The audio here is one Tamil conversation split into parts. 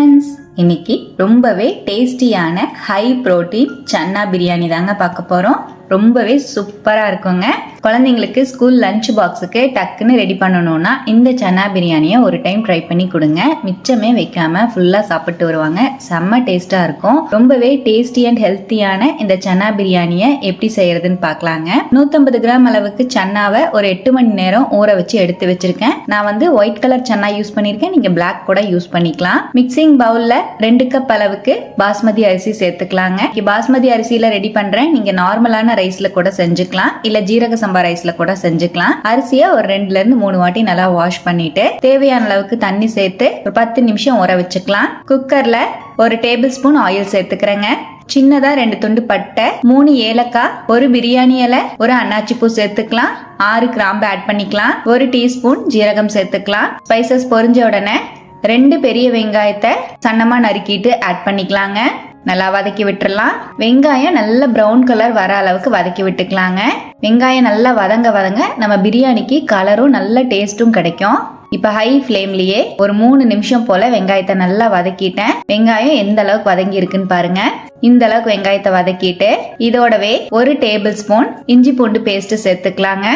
ஃப்ரெண்ட்ஸ் இன்னைக்கு ரொம்பவே டேஸ்டியான ஹை ப்ரோட்டீன் சன்னா பிரியாணி தாங்க பார்க்க போகிறோம் ரொம்பவே சூப்பராக இருக்குங்க. குழந்தைங்களுக்கு ஸ்கூல் லஞ்ச் பாக்ஸுக்கு டக்குன்னு ரெடி பண்ணணும்னா இந்த சன்னா பிரியாணியை ஒரு டைம் ட்ரை பண்ணி கொடுங்க. மிச்சமே வைக்காம ஃபுல்லாக சாப்பிட்டு வருவாங்க. செம்ம டேஸ்ட்டாக இருக்கும். ரொம்பவே டேஸ்டி அண்ட் ஹெல்த்தியான இந்த சன்னா பிரியாணியை எப்படி செய்யறதுன்னு பார்க்கலாங்க. நூற்றம்பது கிராம் அளவுக்கு சன்னாவை ஒரு எட்டு மணி நேரம் ஊற வச்சு எடுத்து வச்சிருக்கேன். நான் வந்து ஒயிட் கலர் சன்னா யூஸ் பண்ணியிருக்கேன். நீங்கள் பிளாக் கூட யூஸ் பண்ணிக்கலாம். மிக்சிங் பவுலில் ரெண்டு கப் அளவுக்கு பாஸ்மதி அரிசி சேர்த்துக்கலாங்க. பாஸ்மதி அரிசியில் ரெடி பண்ணுறேன் நீங்கள் நார்மலான ரைஸில் கூட செஞ்சுக்கலாம். இல்லை ஜீரக சம்பா ரைஸ்ல கூட செஞ்சுக்கலாம். அரிசியை ஒரு ரெண்டுல இருந்து மூணு வாட்டி நல்லா வாஷ் பண்ணிட்டு தேவையான அளவுக்கு தண்ணி சேர்த்து ஒரு பத்து நிமிஷம் ஊற வச்சுக்கலாம். குக்கர்ல ஒரு டேபிள் ஸ்பூன் ஆயில் சேர்த்துக்கிறேங்க. சின்னதா ரெண்டு துண்டு பட்டை மூணு ஏலக்காய் ஒரு பிரியாணி இலை ஒரு அன்னாச்சி பூ சேர்த்துக்கலாம். ஆறு கிராம்பு ஆட் பண்ணிக்கலாம். ஒரு டீஸ்பூன் ஜீரகம் சேர்த்துக்கலாம். ஸ்பைசஸ் பொரிஞ்ச உடனே ரெண்டு பெரிய வெங்காயத்தை சன்னமா நறுக்கிட்டு ஆட் பண்ணிக்கலாங்க. நல்லா வதக்கி விட்டுறலாம். வெங்காயம் நல்ல ப்ரௌன் கலர் வர அளவுக்கு வதக்கி விட்டுக்கலாங்க. வெங்காயம் நல்லா வதங்க வதங்க நம்ம பிரியாணிக்கு கலரும் நல்ல டேஸ்ட்டும் கிடைக்கும். இப்போ ஹை ஃப்ளேம்லயே ஒரு மூணு நிமிஷம் போல வெங்காயத்தை நல்லா வதக்கிட்டேன். வெங்காயம் எந்த அளவுக்கு வதங்கி இருக்குன்னு பாருங்க. இந்த அளவுக்கு வெங்காயத்தை வதக்கிட்டு இதோடவே ஒரு டேபிள் ஸ்பூன் இஞ்சி பூண்டு பேஸ்ட் சேர்த்துக்கலாங்க.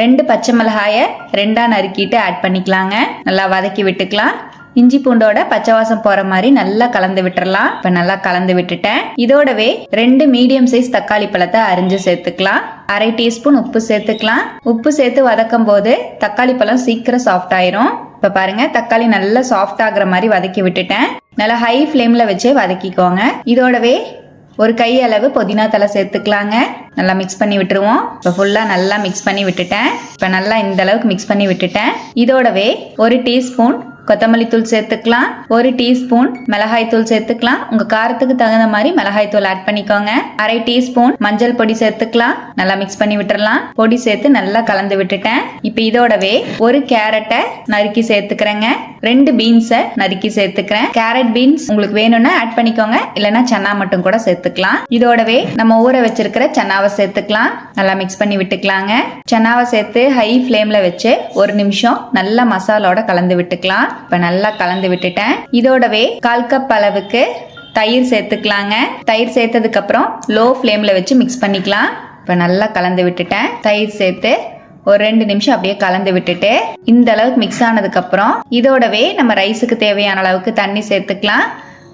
ரெண்டு பச்சை மிளகாயை ரெண்டா நறுக்கிட்டு ஆட் பண்ணிக்கலாங்க. நல்லா வதக்கி விட்டுக்கலாம். இஞ்சி பூண்டோட பச்சை வாசம் போற மாதிரி நல்லா கலந்து விட்டுறலாம். இப்ப நல்லா கலந்து விட்டுட்டேன். இதோடவே ரெண்டு மீடியம் சைஸ் தக்காளி பழத்தை அரிஞ்சு சேர்த்துக்கலாம். அரை டீஸ்பூன் உப்பு சேர்த்துக்கலாம். உப்பு சேர்த்து வதக்கும் போது தக்காளி பழம் சீக்கிரம் சாஃப்ட் ஆயிரும். இப்ப பாருங்க தக்காளி நல்லா சாஃப்ட் ஆகுற மாதிரி வதக்கி விட்டுட்டேன். நல்லா ஹை ஃப்ளேம்ல வச்சு வதக்கிக்கோங்க. இதோடவே ஒரு கை அளவு புதினா தலை சேர்த்துக்கலாங்க. நல்லா மிக்ஸ் பண்ணி விட்டுருவோம். இப்போ ஃபுல்லாக நல்லா மிக்ஸ் பண்ணி விட்டுட்டேன். இப்போ நல்லா இந்த அளவுக்கு மிக்ஸ் பண்ணி விட்டுட்டேன். இதோடவே ஒரு டீஸ்பூன் கொத்தமல்லி தூள் சேர்த்துக்கலாம். ஒரு டீஸ்பூன் மிளகாய் தூள் சேர்த்துக்கலாம். உங்க காரத்துக்கு தகுந்த மாதிரி மிளகாய் தூள் ஆட் பண்ணிக்கோங்க. அரை டீஸ்பூன் மஞ்சள் பொடி சேர்த்துக்கலாம். நல்லா மிக்ஸ் பண்ணி விட்டுறலாம். பொடி சேர்த்து நல்லா கலந்து விட்டுட்டேன். இப்போ இதோடவே ஒரு கேரட்டை நறுக்கி சேர்த்துக்கிறேங்க. ரெண்டு பீன்ஸை நறுக்கி சேர்த்துக்கிறேன். கேரட் பீன்ஸ் உங்களுக்கு வேணும்னா ஆட் பண்ணிக்கோங்க. இல்லைன்னா சன்னா மட்டும் கூட சேர்த்துக்கலாம். இதோடவே நம்ம ஊற வச்சிருக்கிற சன்னாவை சேர்த்துக்கலாம். நல்லா மிக்ஸ் பண்ணி விட்டுக்கலாங்க. சன்னாவை சேர்த்து ஹை ஃப்ளேம்ல வச்சு ஒரு நிமிஷம் நல்லா மசாலோட கலந்து விட்டுக்கலாம். இப்போ நல்லா கலந்து விட்டுட்டேன். இதோடவே கால் கப் அளவுக்கு தயிர் சேர்த்துக்கலாங்க. தயிர் சேர்த்ததுக்கு அப்புறம் லோ ஃப்ளேமில் வச்சு மிக்ஸ் பண்ணிக்கலாம். இப்போ நல்லா கலந்து விட்டுட்டேன். தயிர் சேர்த்து ஒரு ரெண்டு நிமிஷம் அப்படியே கலந்து விட்டுட்டு இந்த அளவுக்கு மிக்ஸ் ஆனதுக்கு அப்புறம் இதோடவே நம்ம ரைஸுக்கு தேவையான அளவுக்கு தண்ணி சேர்த்துக்கலாம்.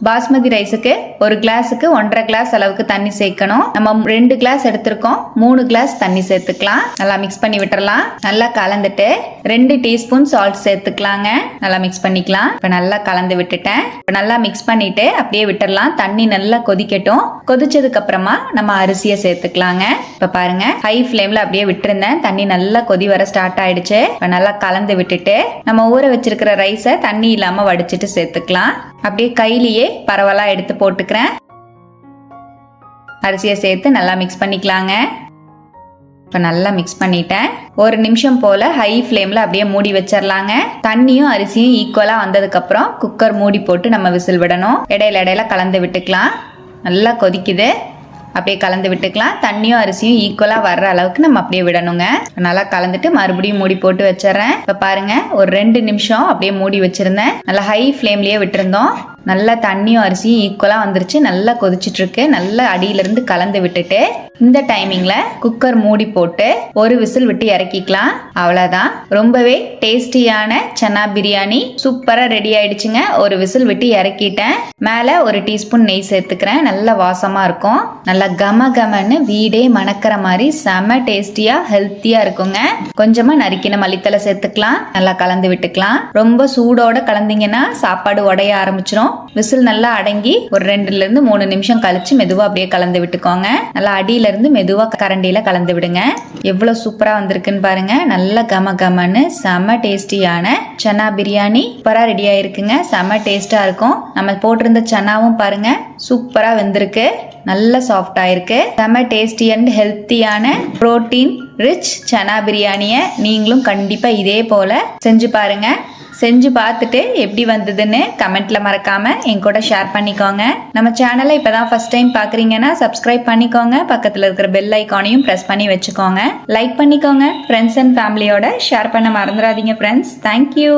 பாஸ்மதி ரைஸுக்கு ஒரு கிளாஸுக்கு ஒன்றரை கிளாஸ் அளவுக்கு தண்ணி சேர்க்கணும். நம்ம ரெண்டு கிளாஸ் எடுத்திருக்கோம். மூணு கிளாஸ் தண்ணி சேர்த்துக்கலாம். நல்லா மிக்ஸ் பண்ணி விட்டுறலாம். நல்லா கலந்துட்டு ரெண்டு டீஸ்பூன் சால்ட் சேர்த்துக்கலாங்க. நல்லா மிக்ஸ் பண்ணிக்கலாம். இப்போ நல்லா கலந்து விட்டுட்டேன். இப்போ நல்லா மிக்ஸ் பண்ணிட்டு அப்படியே விட்டுறலாம். தண்ணி நல்லா கொதிக்கட்டும். கொதிச்சதுக்கு அப்புறமா நம்ம அரிசியை சேர்த்துக்கலாங்க. இப்போ பாருங்க. ஹை ஃப்ளேம்ல அப்படியே விட்டுருந்தேன். தண்ணி நல்லா கொதி வர ஸ்டார்ட் ஆயிடுச்சு. இப்போ நல்லா கலந்து விட்டுட்டு நம்ம ஊற வச்சிருக்கிற ரைஸை தண்ணி இல்லாம வடிச்சிட்டு சேர்த்துக்கலாம். அப்படியே கையிலேயே பரவலாக எடுத்து போட்டுக்கிறேன். அரிசியை சேர்த்து நல்லா மிக்ஸ் பண்ணிக்கலாங்க. இப்போ நல்லா மிக்ஸ் பண்ணிட்டேன். ஒரு நிமிஷம் போல் ஹை ஃப்ளேமில் அப்படியே மூடி வச்சிடலாங்க தண்ணியும் அரிசியும் ஈக்குவலாக வந்ததுக்கப்புறம் குக்கர் மூடி போட்டு நம்ம விசில் விடணும். இடையில இடையில கலந்து விட்டுக்கலாம். நல்லா கொதிக்குது. அப்படியே கலந்து விட்டுக்கலாம். தண்ணியும் அரிசியும் ஈக்குவலாக வர்ற அளவுக்கு நம்ம அப்படியே விடணுங்க. நல்லா கலந்துட்டு மறுபடியும் மூடி போட்டு வச்சிடறேன். இப்போ பாருங்க ஒரு ரெண்டு நிமிஷம் அப்படியே மூடி வச்சிருந்தேன். நல்லா ஹை ஃப்ளேம்லேயே விட்டுருந்தோம். நல்லா தண்ணியும் அரிசியும் ஈக்குவலாக வந்துருச்சு. நல்லா கொதிச்சிட்ருக்கு. நல்லா அடியிலேருந்து கலந்து விட்டுட்டு இந்த டைமிங்கில் குக்கர் மூடி போட்டு ஒரு விசில் விட்டு இறக்கிக்கலாம். அவ்வளோதான் ரொம்பவே டேஸ்டியான சன்னா பிரியாணி சூப்பராக ரெடி ஆயிடுச்சுங்க. ஒரு விசில் விட்டு இறக்கிட்டேன். மேலே ஒரு டீஸ்பூன் நெய் சேர்த்துக்கிறேன். நல்ல வாசமாக இருக்கும். நல்லா கம கமன்னு வீடே மணக்கிற மாதிரி செம டேஸ்டியாக ஹெல்த்தியாக இருக்குங்க. கொஞ்சமாக நறுக்கின மல்லித்தலை சேர்த்துக்கலாம். நல்லா கலந்து விட்டுக்கலாம். ரொம்ப சூடோட கலந்தீங்கன்னா சாப்பாடு உடைய ஆரம்பிச்சிடும் விசில் நல்லா அடங்கி ஒரு ரெண்டுல இருந்து மூணு நிமிஷம் கழிச்சு மெதுவா அப்படியே கலந்து விட்டுக்கோங்க. நல்லா அடியில இருந்து மெதுவா கரண்டியில கலந்து விடுங்க. எவ்வளவு சூப்பரா வந்திருக்குன்னு பாருங்க. நல்ல கம கமன்னு செம டேஸ்டியான சன்னா பிரியாணி சூப்பரா ரெடி ஆயிருக்குங்க. செம டேஸ்டா இருக்கும். நம்ம போட்டிருந்த சன்னாவும் பாருங்க. சூப்பரா வெந்திருக்கு. நல்ல சாஃப்ட் ஆயிருக்கு. செம டேஸ்டி அண்ட் ஹெல்த்தியான புரோட்டீன் ரிச் சனா பிரியாணியை நீங்களும் கண்டிப்பா இதே போல செஞ்சு பாருங்க. செஞ்சு பார்த்துட்டு எப்படி வந்ததுன்னு கமெண்ட்ல மறக்காம என் கூட ஷேர் பண்ணிக்கோங்க. நம்ம சேனலை இப்பதான் ஃபர்ஸ்ட் டைம் பாக்குறீங்கன்னா சப்ஸ்கிரைப் பண்ணிக்கோங்க. பக்கத்துல இருக்கிற பெல் ஐக்கானையும் பிரஸ் பண்ணி வச்சுக்கோங்க. லைக் பண்ணிக்கோங்க. ஃப்ரெண்ட்ஸ் அண்ட் ஃபேமிலியோட ஷேர் பண்ண மறந்துடாதீங்க ஃப்ரெண்ட்ஸ் தேங்க்யூ